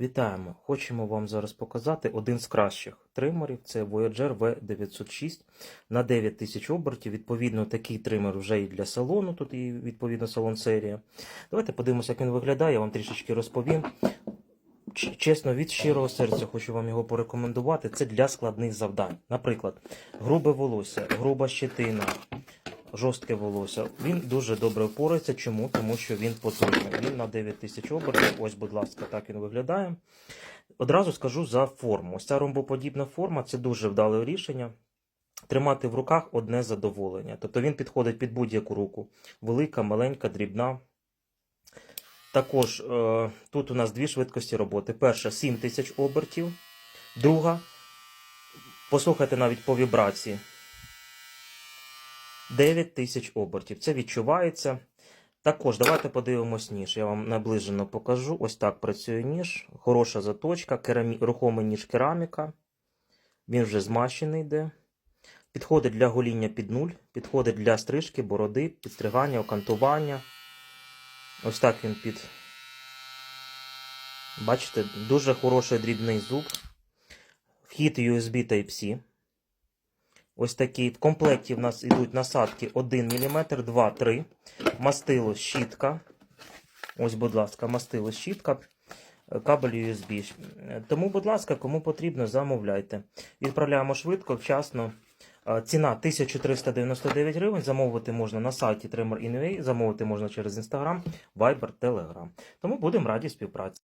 Вітаємо! Хочемо вам зараз показати один з кращих тримерів. Це Voyager V906 на 9000 обертів. Відповідно, такий тример вже і для салону. Тут і відповідно салон серія. Давайте подивимося, як він виглядає. Я вам трішечки розповім. Чесно, від щирого серця хочу вам його порекомендувати. Це для складних завдань. Наприклад, грубе волосся, груба щетина, жорстке волосся. Він дуже добре впорається. Чому? Тому що він потужний. Він на 9000 обертів. Ось, будь ласка, так він виглядає. Одразу скажу за форму. Ось ця ромбоподібна форма це дуже вдале рішення. Тримати в руках одне задоволення. Тобто він підходить під будь-яку руку. Велика, маленька, дрібна. Також е, тут у нас дві швидкості роботи. Перша 7000 обертів. Друга. Послухайте навіть по вібрації. 9 тисяч обертів. Це відчувається. Також давайте подивимось ніж. Я вам наближено покажу. Ось так працює ніж. Хороша заточка, керамі... рухомий ніж кераміка. Він вже змащений йде. Підходить для гоління під нуль, підходить для стрижки, бороди, підстригання, окантування. Ось так він під. Бачите, дуже хороший дрібний зуб. Вхід USB Type-C. Ось такі. В комплекті в нас йдуть насадки 1 мм, 2, 3. Мастило щітка. Ось, будь ласка, мастило щітка. Кабель USB. Тому, будь ласка, кому потрібно, замовляйте. Відправляємо швидко, вчасно. Ціна 1399 гривень. Замовити можна на сайті Trimmer.in.ua, замовити можна через Instagram, Viber, Telegram. Тому будемо раді співпраці.